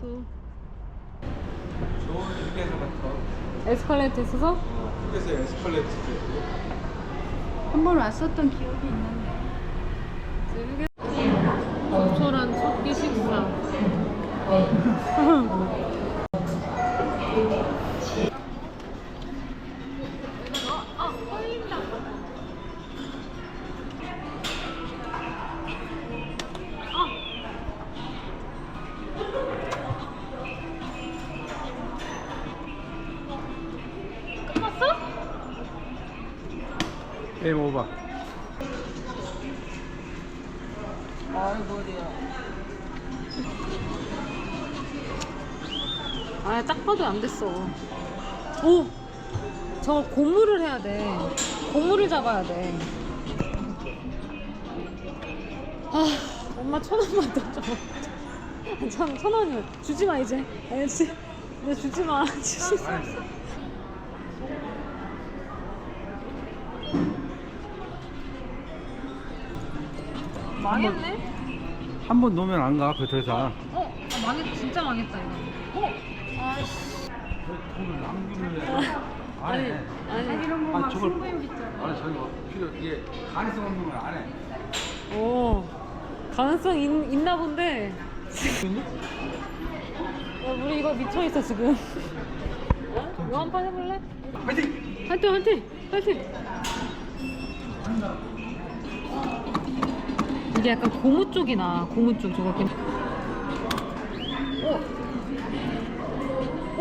천육에서 좋은 휴게소부터 에스컬레이터 있어서 어, 휴게소 에스컬레이터 쪽으로 한번 왔었던 기억이 있는데. 속초란 첫끼 식사. 아, 딱 봐도 안 됐어. 오! 저 고무를 해야 돼. 고무를 잡아야 돼. 아, 엄마 천 원만 더 줘. 천, 천 원이요. 주지 마, 이제. 알지? 이제 주지 마. 주지 마. 망했네? 한 번 놓으면 안 가그 대사 어? 아, 망했, 진짜 망했다, 이거. 어? 아씨. 돈을 낭비를 해 아니, 아니. 이런 거 아니, 막 저걸- 승부욕 있잖아. 아니 저기 뭐 필요 이게 가능성 없는 건 안해 오, 가능성 있, 있나 본데. 야, 우리 이거 미쳐있어, 지금. 어? 이거 한 판 해볼래? 화이팅! 화이팅, 화이팅! 화이팅! 이게 약간 고무 쪽이 나, 고무 쪽, 저거 이렇게. 오!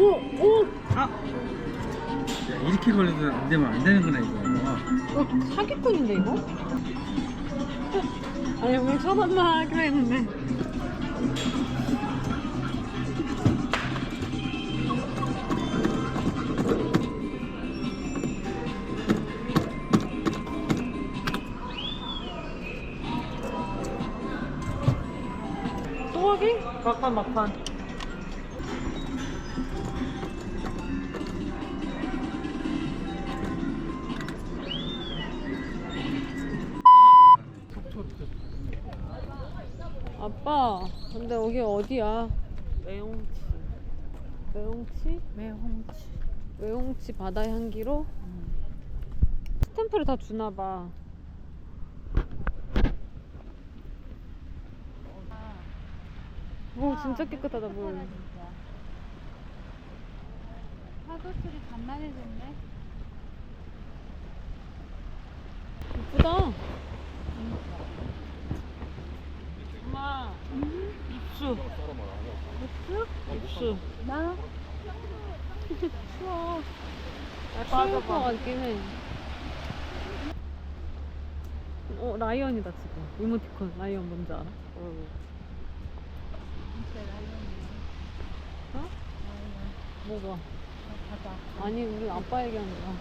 오! 오! 아! 야, 이렇게 걸려도 안 되면 안 되는구나 이거 어, 사기꾼인데, 이거? 아니, 우리 천 원만 하기로 했는데. 막판 막판. 아빠, 근데 여기 어디야? 매운치. 외홍치? 매운치. 외홍치 바다 향기로 스탬프를 다 주나 봐. 오 진짜 깨끗하다 물. 진짜. 파도 소리 단단해졌네. 예쁘다. 엄마. 입수. 입수. 나 추워. 추울 것. 같긴 해. 어 라이언이다 지금. 이모티콘 라이언 뭔지 알아? 응. 어? 뭐가? 아니 우리 아빠 얘기하는 거야.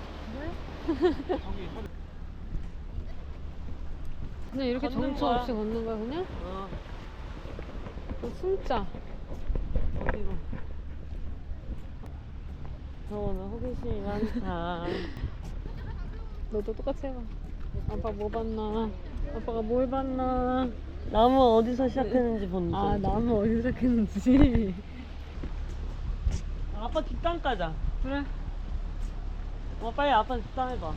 그냥 이렇게 걷는 정처 거야. 없이 걷는 거야 그냥? 어. 또 숨자. 어디로? 저는 호기심이 많다. 너도 똑같이 해봐. 아빠 뭐 봤나? 아빠가 뭘 봤나? 나무 어디서 시작했는지 본다. 아 나무 어디서 시작했는지. 아빠 뒷담 까자. 그래. 어, 빨리 아빠 뒷담 해봐.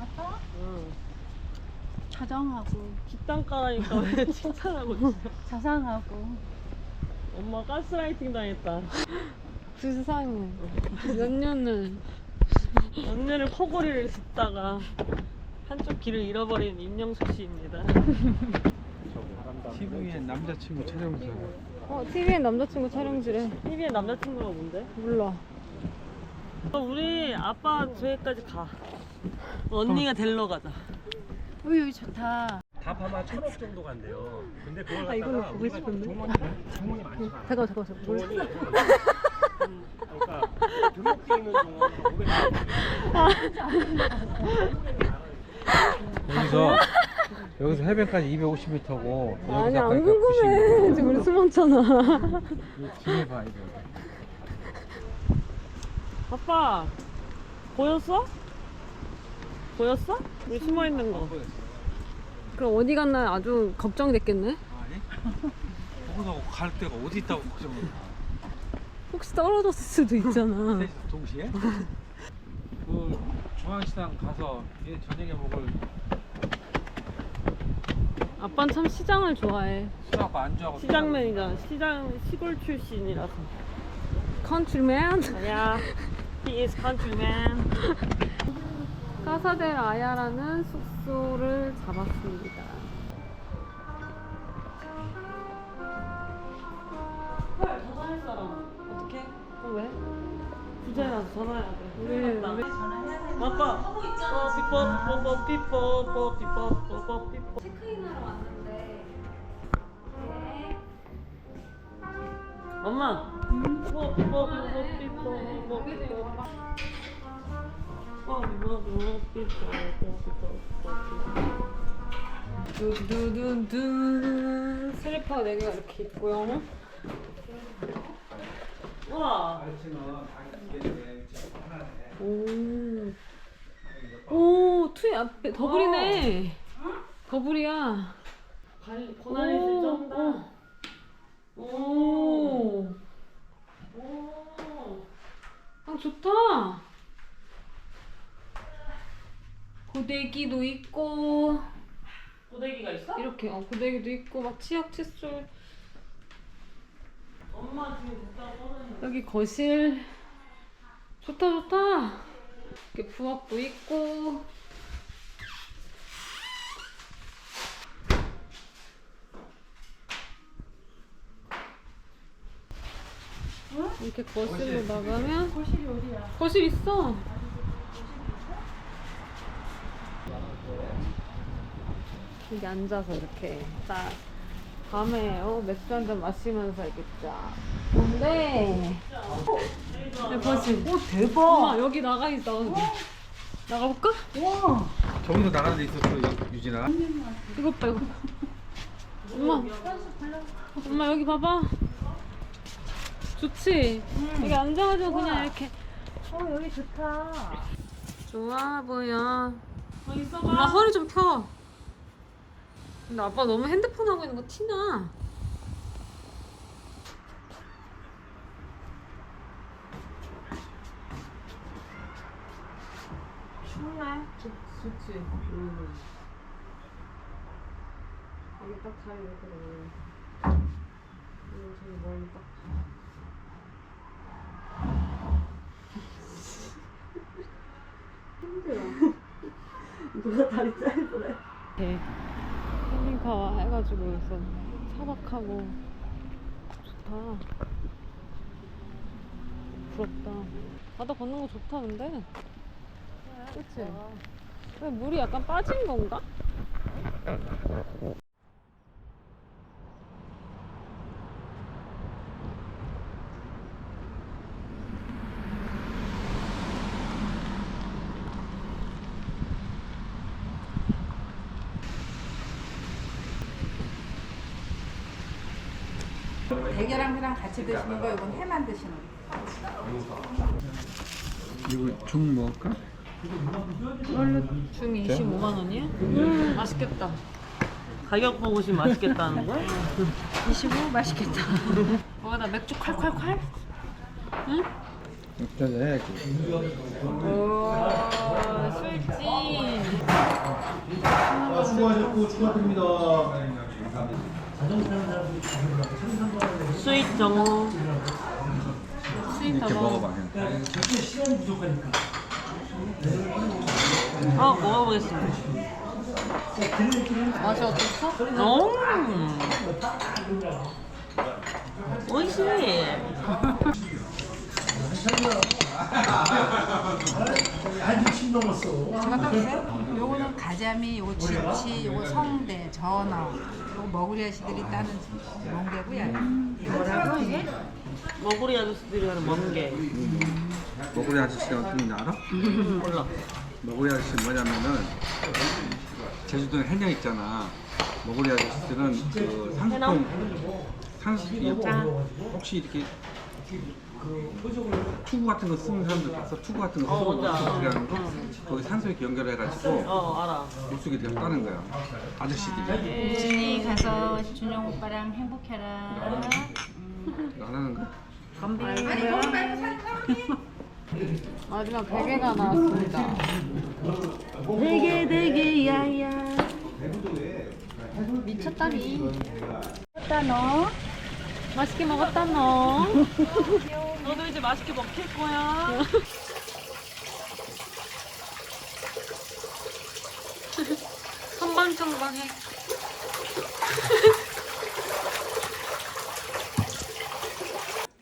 아빠? 응. 자정하고 뒷땅가라니까 왜 칭찬하고 있어 자상하고 엄마 가스라이팅 당했다 불쌍해. 몇 년을. 언니를 코골이를 듣다가 한쪽 귀를 잃어버린 임영숙 씨입니다 TV에 남자친구 촬영서. 어, TV엔 남자친구 촬영지래. TV의 남자친구가 뭔데? 몰라. 어, 우리 아빠 저기까지 가 언니가 데리러 가자 어 여기 좋다 다 봐봐 천억 정도 간대요. 근데 그걸 아, 이걸로 갖다가 보고 우리가 싶은데. 종원이 종원이 많잖아. 잠깐, 잠깐, 잠깐. 몰라. 종원이 음, 그러니까 등록돼 있는 종원 500. 여기서 여기서 해변까지 250m고 아니, 안 궁금해. 지금 우리 숨었잖아. 뒤에 봐 이거. 아빠 보였어? 보였어? 우리 숨어 있는 거 그럼 어디 갔나 아주 걱정됐겠네? 아니? 거기서 갈 데가 어디 있다고 걱정을 해. 혹시 떨어졌을 수도 있잖아. 셋이 동시에? 그 중앙시장 가서 얘 저녁에 먹을 아빠는 참 시장을 좋아해. 수하고 안주하고 시장맨이잖아 시장 시골 출신이라서 컨트리맨. 아니야 He is countryman 카사델 아야라는 숙소를 잡았습니다. 헐 전화할 사람 어떻게? 어 왜? 부자라서 전화해야 돼. 우리 맞다. 우리 아빠 어 삐뽀 삐뽀 삐뽀 삐뽀 삐뽀 삐뽀 체크인하러 왔는데. 엄마. 삐뽀 삐뽀 삐뽀 삐뽀 삐뽀 삐뽀 두두두두 슬리퍼 4개가 이렇게 있고요. 우와 오. 오, 투이 앞에 더블이네. 더블이야. 고난이 오, 진짜 오. 오. 오 아, 좋다. 고데기도 있고, 고데기가 있어? 이렇게, 어, 고데기도 있고, 막 치약, 칫솔. 엄마 지금 됐다고 떠드는 여기 거실. 좋다, 좋다. 이렇게 부엌도 있고. 이렇게 거실로 나가면 거실이 어디야? 거실 있어. 여기 앉아서 이렇게 딱 밤에 어, 맥주 한 잔 마시면서 이렇게 쫙. 뭔데? 네, 거실. 오 대박. 엄마 여기 나가 있어. 나가볼까? 저기서 나가는 데 있었어 유- 유진아 이것 봐 이거. 봐. 엄마. 엄마 여기 봐봐. 좋지? 여기 앉아가지고 그냥 이렇게. 어 여기 좋다 좋아 보여. 거 있어봐 엄마 허리 좀 펴. 근데 아빠 너무 핸드폰 하고 있는 거 티나. 춥네 좋지. 여기 딱 자리 이렇게 되네. 그리고 저기 멀리 딱. 누가 다리 짧으래 이렇게 캠핑카와 해가지고 여기서 차박하고 좋다. 부럽다. 바다 걷는 거 좋다 근데. 그치? 왜 물이 약간 빠진 건가? 대게랑 회랑 같이 드시는 거 이건 회만 드시는 거. 이거 죽 먹을까? 중이 25만 원이야? 음, 맛있겠다. 가격 보고 싶으면 맛있겠다는 거야? 25 맛있겠다. 거기다 맥주 콸콸콸? 응? 역전 해야지 오, 술집. 수고하셨고 축하드립니다. 스윗 정어. 이렇게 먹어봐 그냥. 어, 먹어보겠습니다. 맛이 어땠어? 오. 오이시. 한주침 넘었어. 제가 땄어요? 요거는 가자미, 요거 쥐치, 요거 성대, 전어, 요거 머구리 아씨들이 따는 멍게고요. 뭐라고 이게? 머구리 아저씨들이 하는 멍게. 머구리 아저씨가 어떤 지 알아? 몰라. 머구리 아저씨 뭐냐면은 제주도에 해녀 있잖아. 머구리 아저씨들은 그 상품 상식이 혹시 이렇게 그 투구 같은 거 쓰는 사람들 봤어? 투구 같은 거 어, 쓰고 하는 거? 거기 산소 이렇게 연결해가지고 어, 알아. 물속에 들어 따는 거야. 아저씨들이. 준이 가서 준영 오빠랑 행복해라. 음, 안 하는 거? 마지막 베개가 나왔습니다. 되게 되게 야야. 미쳤다니. 오빠 너. 맛있게 먹었다 너. 너도 이제 맛있게 먹힐 거야. 한방청방해.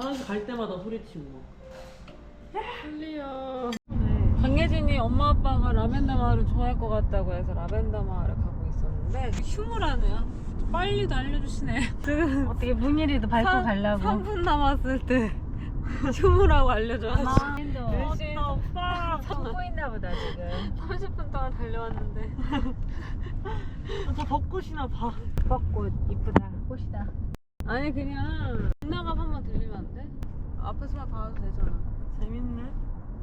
화장실 갈 때마다 소리치고. 할리야. 강예진이 엄마 아빠가 라벤더 마을을 좋아할 것 같다고 해서 라벤더 마을을 가고 있었는데 휴무라네요. 빨리도 알려주시네. 지금 어떻게 문일이도 밟고 가려고. 3분 남았을 때 휴무라고 알려줘가지고 아, 열심히 참고 있나 보다 지금. 30분 동안 달려왔는데 저 벚꽃이나 봐. 벚꽃 이쁘다. 꽃이다. 아니 그냥 극나갑 한번 들리면 안 돼? 앞에서만 봐도 되잖아. 재밌네.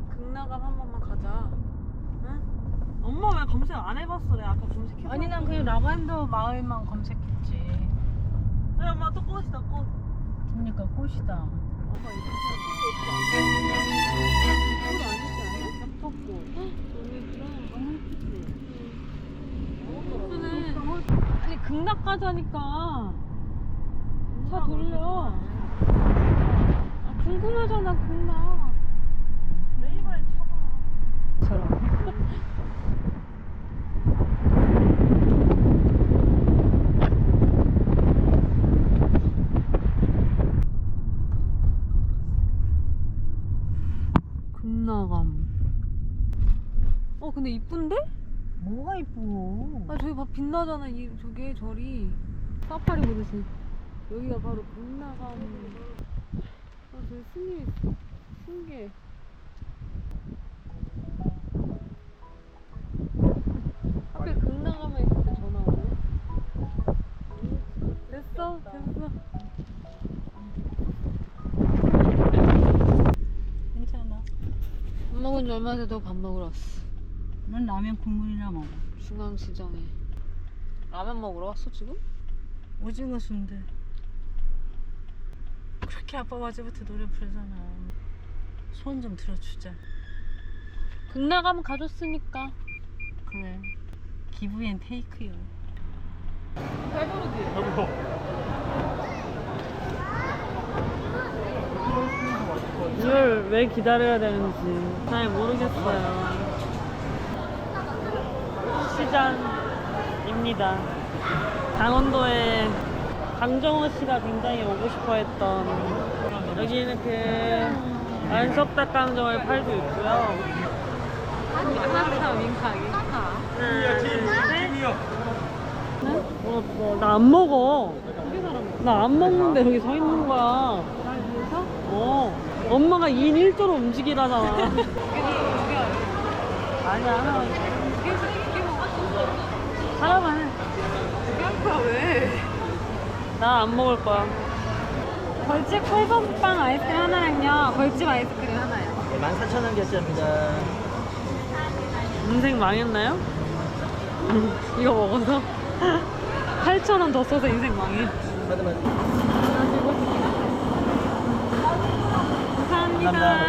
극나갑 한 번만 가자. 응? 엄마 왜 검색 안 해봤어? 내가 아까 검색해봤어. 아니 난 그냥 라벤더 마을만 검색했지. 네, 엄마 또 꽃이다 꽃. 그러니까 꽃이다. 꽃 아니지 않아? 겹쳤고. 저기 들어가는 거 예쁘지? 예쁘네. 아니 극락 가자니까. 차 돌려. 아, 궁금하잖아 극락. 네이버에 쳐봐. 저런. 극나감. 어 근데 이쁜데? 뭐가 이쁘고? 아 저기 막 빛나잖아 이 저게 절이 사파리 보듯이 여기가 바로 극나감 아 저기 스님 있어 신기해 하필 극나감에 있을 때 전화 오네 됐어 됐어 괜찮아. 밥 먹은 지 얼마 전에 밥 먹으러 왔어 넌 라면 국물이나 먹어. 중앙시장에 라면 먹으러 왔어 지금? 오징어 순대. 그렇게 아빠 어제부터 노래 부르잖아. 소원 좀 들어주자. 극나감 가줬으니까 그래. 기브앤 테이크요. 이걸 왜 기다려야 되는지 잘 모르겠어요. 시장입니다. 강원도에 강정호 씨가 굉장히 오고 싶어 했던 여기는 그 안석 닭강정을 팔고 있고요. 하나 윙크하기 하나, 둘, 셋. 어, 어, 나안 먹어. 나 안 먹는데 여기 서 있는 거야. 어. 엄마가 2인 1조로 움직이라잖아. 아니야, 하나. 나 안 먹을 거야. 벌집 꿀밤빵 아이스크림 하나랑요. 벌집 아이스크림 하나요. 네, 14,000원 결제합니다. 인생 망했나요? 이거 먹어서 8,000원 더 써서 인생 망해. 감사합니다.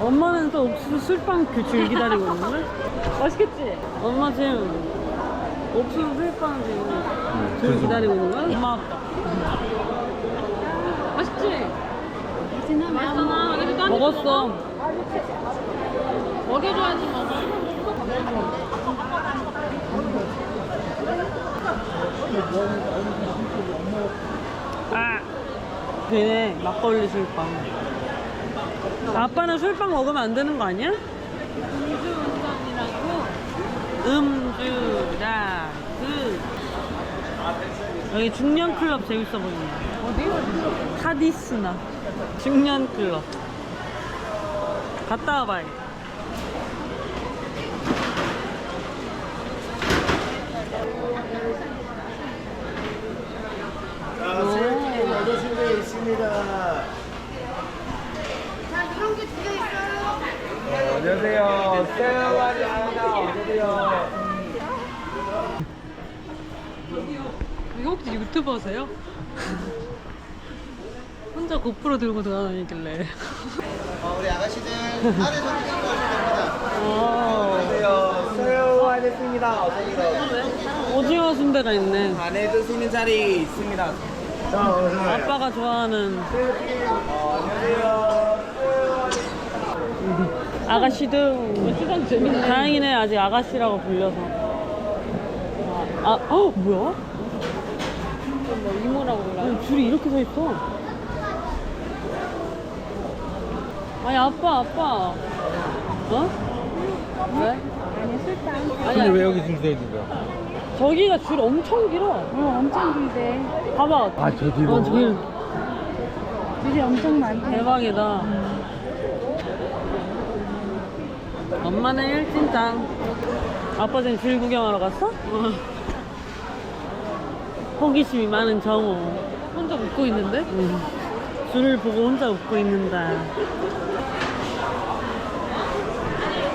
엄마는 또 옥수수 술빵 그 줄 기다리고 있는 거야? 맛있겠지? 엄마 지금 옥수수 술빵 지금 줄 기다리고 있는 거야? 엄마 맛있지? 맛있잖아. 그래도 먹었어. 먹여줘야지 먹어. 아, 되네 막걸리 술빵. 아빠는 술빵 먹으면 안 되는 거 아니야? 음주라 그 여기 중년 클럽 재밌어 보이네. 어디? 카디스나 중년 클럽. 갔다 와봐야겠다. 얻으신 게 있습니다. 안녕하세요. 세와입니다. 어서오세요. 이거 혹시 유튜버세요? 혼자 고프로 들고 돌아다니길래. 어, 우리 아가씨들 안에서 드시고 오시면 됩니다. 어, 안녕하세요. 오징어 순대가 있네. 안에 드시는 자리 있습니다. 아빠가 좋아하는 아가씨도 다행이네 아직 아가씨라고 불려서 아, 어 뭐야? 줄이 이렇게 서 있어 아니 아빠 아빠 어? 왜? 아니 아니 근데 왜 여기 줄 서 있는 거야? 저기가 줄 엄청 길어 어 엄청 길대 봐봐 아, 저 뒤로? 어, 줄. 줄이 엄청 많대. 대박이다. 엄마는 일진짱. 아빠 지금 줄 구경하러 갔어? 어. 호기심이 많은 정우. 혼자 웃고 있는데? 응. 줄을 보고 혼자 웃고 있는다.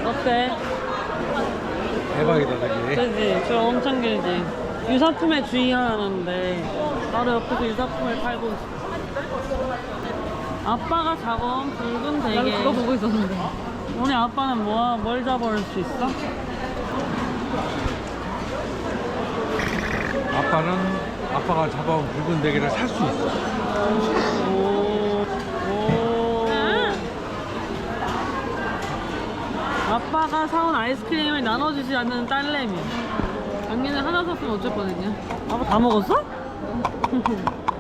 어때? 대박이다, 저기. 그지? 줄 엄청 길지. 유사품에 주의하라는데 바로 옆에서 유사품을 팔고 있어. 아빠가 잡아온 붉은 대게. 그거 보고 있었는데. 우리 아빠는 뭐, 뭘 잡아올 수 있어? 아빠는 아빠가 잡아온 붉은 대게를 살 수 있어. 오, 오. 아빠가 사온 아이스크림을 나눠주지 않는 딸내미. 작년에 하나 샀으면 어쩔 뻔했냐? 아빠 다 먹었어?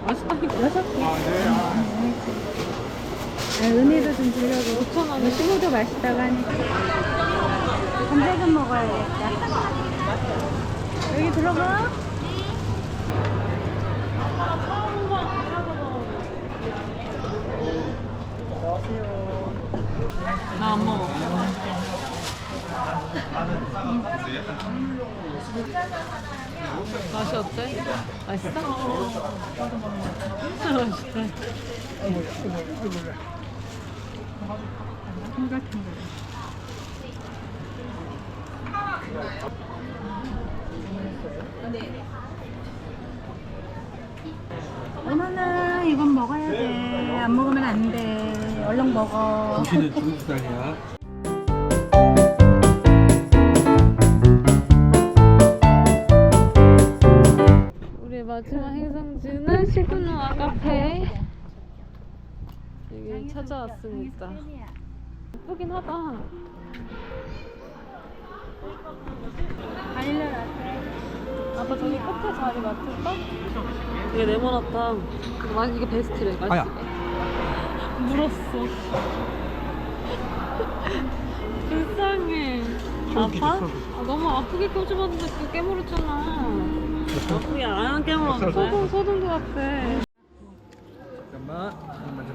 맛있다니까. 아, 은혜도 좀 주려고 5천 원에 시모도 맛있다고 하니까 감자 좀 먹어야겠다 여기 들어가 나 안 먹어. 맛이 어때? 맛있어? 진짜 맛있대. 오늘 은 이건 먹어야 돼 안 먹으면 안 돼 얼른 먹어 당신은 중국 사람이야. 우리 마지막 행성지는 시그노아 카페 여기 찾아왔습니다. 예쁘긴 하다. 아빠 저기 끝에 자리 맡을까? 이게 네모나탕. 아 이게 베스트래. 맛있게. 아야. 물었어. 불쌍해. 아파? 아, 너무 아프게 껴줘봤는데 그 깨물었잖아. 아프게 안 깨물었는데. 소금, 소금도 같아. 잠깐만. 잠깐만,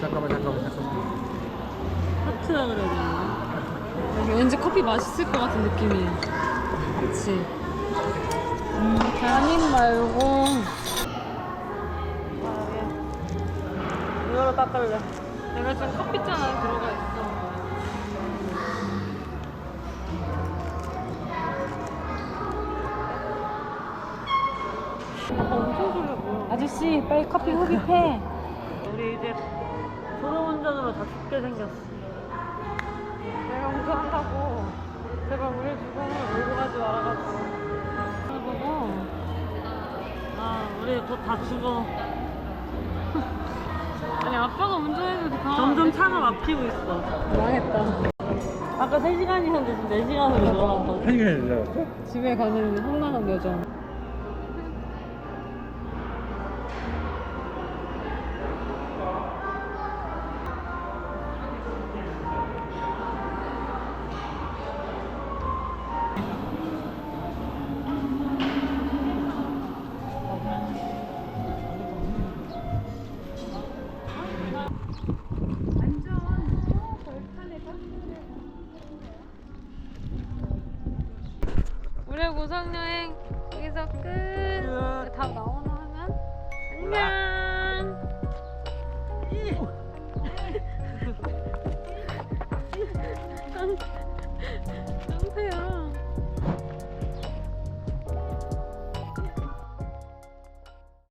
잠깐만, 잠깐만, 잠깐만. 하트라 그래야 되나? 왠지 커피 맛있을 것 같은 느낌이. 그치? 아님 말고 이거로 닦을래. 내가 지금 커피잔 안에 들어가 있어. 아. 아저씨 빨리 커피 흡입해. 우리 이제 졸음운전으로 다 죽게 생겼어. 내가 운전한다고. 제발 우리 죽음을 몰고 가지 말아가지고. 아, 우리 곧 다 죽어. 아니 아빠가 운전해도 가. 점점 차가 막히고 있어. 망했다. 아까 3시간이었는데 지금 4시간으로 늘어났어. 한 시간이 늘어났어? 집에 가는 험난한 여정. 우리의 고성 여행 여기서 끝. 다 나와.